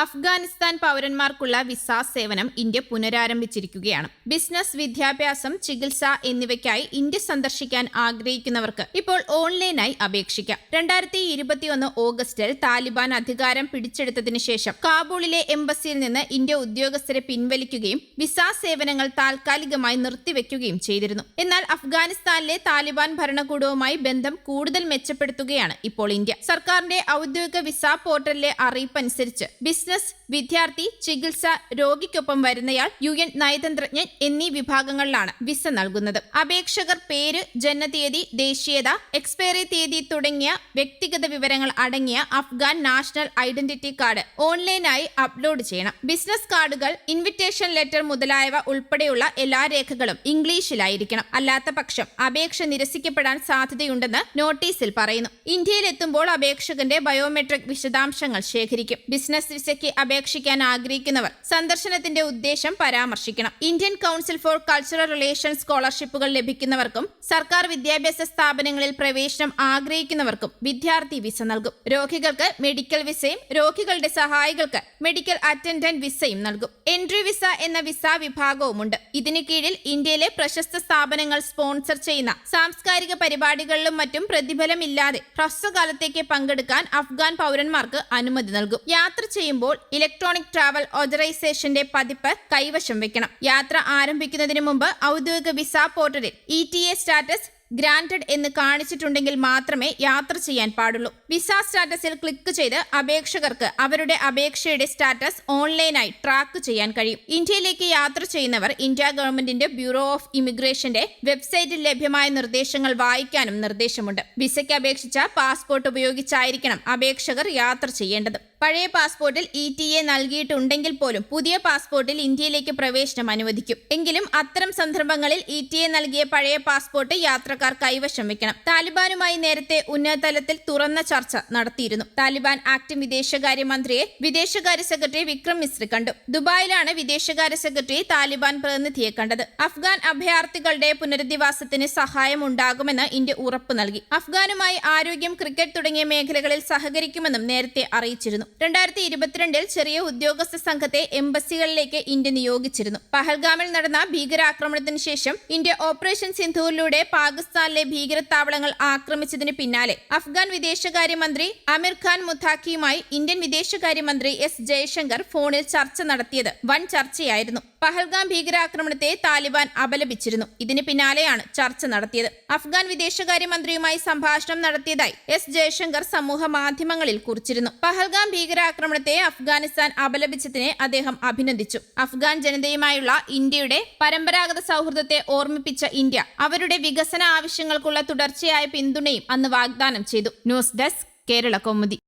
അഫ്ഗാനിസ്ഥാൻ പൗരന്മാർക്കുള്ള വിസ സേവനം ഇന്ത്യ പുനരാരംഭിച്ചിരിക്കുകയാണ്. ബിസിനസ് വിദ്യാഭ്യാസം ചികിത്സ എന്നിവയ്ക്കായി ഇന്ത്യ സന്ദർശിക്കാൻ ആഗ്രഹിക്കുന്നവർക്ക് ഇപ്പോൾ ഓൺലൈനായി അപേക്ഷിക്കാം. രണ്ടായിരത്തി ഇരുപത്തിയൊന്ന് ഓഗസ്റ്റിൽ താലിബാൻ അധികാരം പിടിച്ചെടുത്തതിനു ശേഷം കാബൂളിലെ എംബസിയിൽ നിന്ന് ഇന്ത്യ ഉദ്യോഗസ്ഥരെ പിൻവലിക്കുകയും വിസ സേവനങ്ങൾ താൽക്കാലികമായി നിർത്തിവെക്കുകയും ചെയ്തിരുന്നു. എന്നാൽ അഫ്ഗാനിസ്ഥാനിലെ താലിബാൻ ഭരണകൂടവുമായി ബന്ധം കൂടുതൽ മെച്ചപ്പെടുത്തുകയാണ് ഇപ്പോൾ ഇന്ത്യ. സർക്കാരിന്റെ ഔദ്യോഗിക വിസ പോർട്ടലിലെ അറിയിപ്പനുസരിച്ച് ബിസിനസ് വിദ്യാർത്ഥി ചികിത്സ രോഗിക്കൊപ്പം വരുന്നയാൾ യു എൻ നയതന്ത്രജ്ഞൻ എന്നീ വിഭാഗങ്ങളിലാണ് വിസ നൽകുന്നത്. അപേക്ഷകർ പേര് ജനനതീയതി ദേശീയത എക്സ്പയറി തീയതി തുടങ്ങിയ വ്യക്തിഗത വിവരങ്ങൾ അടങ്ങിയ അഫ്ഗാൻ നാഷണൽ ഐഡന്റിറ്റി കാർഡ് ഓൺലൈനായി അപ്ലോഡ് ചെയ്യണം. ബിസിനസ് കാർഡുകൾ ഇൻവിറ്റേഷൻ ലെറ്റർ മുതലായവ ഉൾപ്പെടെയുള്ള എല്ലാ രേഖകളും ഇംഗ്ലീഷിലായിരിക്കണം. അല്ലാത്ത പക്ഷം അപേക്ഷ നിരസിക്കപ്പെടാൻ സാധ്യതയുണ്ടെന്ന് നോട്ടീസിൽ പറയുന്നു. ഇന്ത്യയിലെത്തുമ്പോൾ അപേക്ഷകന്റെ ബയോമെട്രിക് വിശദാംശങ്ങൾ ശേഖരിക്കും. ബിസിനസ് വിസയ്ക്ക് അപേക്ഷിക്കാൻ ആഗ്രഹിക്കുന്നവർ സന്ദർശനത്തിന്റെ ഉദ്ദേശം പരാമർശിക്കണം. Indian council for cultural relations സ്കോളർഷിപ്പുകൾ ലഭിക്കുന്നവർക്കും സർക്കാർ വിദ്യാഭ്യാസ സ്ഥാപനങ്ങളിൽ പ്രവേശനം ആഗ്രഹിക്കുന്നവർക്കും വിദ്യാർത്ഥി വിസ നൽകും. രോഗികൾക്ക് മെഡിക്കൽ വിസയും രോഗികളുടെ സഹായികൾക്ക് മെഡിക്കൽ അറ്റൻഡന്റ് വിസയും നൽകും. എൻട്രി വിസ എന്ന വിസ വിഭാഗവുമുണ്ട്. ഇതിന് കീഴിൽ ഇന്ത്യയിലെ പ്രശസ്ത സ്ഥാപനങ്ങൾ സ്പോൺസർ ചെയ്യുന്ന സാംസ്കാരിക പരിപാടികളിലും മറ്റും പ്രതിഫലമില്ലാതെ ഹ്രസ്വകാലത്തേക്ക് പങ്കെടുക്കാൻ അഫ്ഗാൻ പൗരന്മാർക്ക് അനുമതി നൽകും. യാത്ര ചെയ്യുമ്പോൾ ഇലക്ട്രോണിക് ട്രാവൽ ഓതറൈസേഷന്റെ പതിപ്പ് കൈവശം വെക്കണം. യാത്ര ആരംഭിക്കുന്നതിന് മുമ്പ് ഔദ്യോഗിക വിസ പോർട്ടലിൽ E T A status granted എന്ന് കാണിച്ചിട്ടുണ്ടെങ്കിൽ മാത്രമേ യാത്ര ചെയ്യാൻ പാടുള്ളൂ. വിസ സ്റ്റാറ്റസിൽ ക്ലിക്ക് ചെയ്ത് അപേക്ഷകർക്ക് അവരുടെ അപേക്ഷയുടെ സ്റ്റാറ്റസ് ഓൺലൈനായി ട്രാക്ക് ചെയ്യാൻ കഴിയും. ഇന്ത്യയിലേക്ക് യാത്ര ചെയ്യുന്നവർ ഇന്ത്യ ഗവൺമെന്റിന്റെ ബ്യൂറോ ഓഫ് ഇമിഗ്രേഷന്റെ വെബ്സൈറ്റിൽ ലഭ്യമായ നിർദ്ദേശങ്ങൾ വായിക്കാനും നിർദ്ദേശമുണ്ട്. വിസയ്ക്ക് അപേക്ഷിച്ച പാസ്പോർട്ട് ഉപയോഗിച്ചായിരിക്കണം അപേക്ഷകർ യാത്ര ചെയ്യേണ്ടത്. പഴയ പാസ്പോർട്ടിൽ ഇ ടി എ നൽകിയിട്ടുണ്ടെങ്കിൽ പോലും പുതിയ പാസ്പോർട്ടിൽ ഇന്ത്യയിലേക്ക് പ്രവേശനം അനുവദിക്കും. എങ്കിലും അത്തരം സന്ദർഭങ്ങളിൽ ഇ ടി എ നൽകിയ പഴയ പാസ്പോർട്ട് യാത്രക്കാർ കൈവശം വെക്കണം. താലിബാനുമായി നേരത്തെ ഉന്നതതലത്തിൽ തുറന്ന ചർച്ച നടത്തിയിരുന്നു. താലിബാൻ ആക്ട് വിദേശകാര്യ മന്ത്രിയെ വിദേശകാര്യ സെക്രട്ടറി വിക്രം മിശ്രി കണ്ടു. ദുബായിലാണ് വിദേശകാര്യ സെക്രട്ടറി താലിബാൻ പ്രതിനിധിയെ കണ്ടത്. അഫ്ഗാൻ അഭയാർത്ഥികളുടെ പുനരധിവാസത്തിന് സഹായം ഉണ്ടാകുമെന്ന് ഇന്ത്യ ഉറപ്പു നൽകി. അഫ്ഗാനുമായി ആരോഗ്യം ക്രിക്കറ്റ് തുടങ്ങിയ മേഖലകളിൽ സഹകരിക്കുമെന്നും നേരത്തെ അറിയിച്ചിരുന്നു. രണ്ടായിരത്തി ഇരുപത്തിരണ്ടിൽ ചെറിയ ഉദ്യോഗസ്ഥ സംഘത്തെ എംബസികളിലേക്ക് ഇന്ത്യ നിയോഗിച്ചിരുന്നു. പഹൽഗാമിൽ നടന്ന ഭീകരാക്രമണത്തിന് ശേഷം ഇന്ത്യ ഓപ്പറേഷൻ സിന്ധുവിലൂടെ പാകിസ്ഥാനിലെ ഭീകരത്താവളങ്ങൾ ആക്രമിച്ചതിന് പിന്നാലെ അഫ്ഗാൻ വിദേശകാര്യമന്ത്രി അമീർ ഖാൻ മുത്താഖിയുമായി ഇന്ത്യൻ വിദേശകാര്യമന്ത്രി എസ് ജയശങ്കർ ഫോണിൽ ചർച്ച നടത്തിയത് വൻ ചർച്ചയായിരുന്നു. പഹൽഗാം ഭീകരാക്രമണത്തെ താലിബാൻ അപലപിച്ചിരുന്നു. ഇതിന് പിന്നാലെയാണ് ചർച്ച നടത്തിയത്. അഫ്ഗാൻ വിദേശകാര്യമന്ത്രിയുമായി സംഭാഷണം നടത്തിയതായി എസ് ജയശങ്കർ സമൂഹ മാധ്യമങ്ങളിൽ കുറിച്ചിരുന്നു. പഹൽഗാം ഭീകരാക്രമണത്തെ അഫ്ഗാനിസ്ഥാൻ അപലപിച്ചതിനെ അദ്ദേഹം അഭിനന്ദിച്ചു. അഫ്ഗാൻ ജനതയുമായുള്ള ഇന്ത്യയുടെ പരമ്പരാഗത സൗഹൃദത്തെ ഓർമ്മിപ്പിച്ച ഇന്ത്യ അവരുടെ വികസന ആവശ്യങ്ങൾക്കുള്ള തുടർച്ചയായ പിന്തുണയും അന്ന് വാഗ്ദാനം ചെയ്തു. News desk Kerala Kaumudi.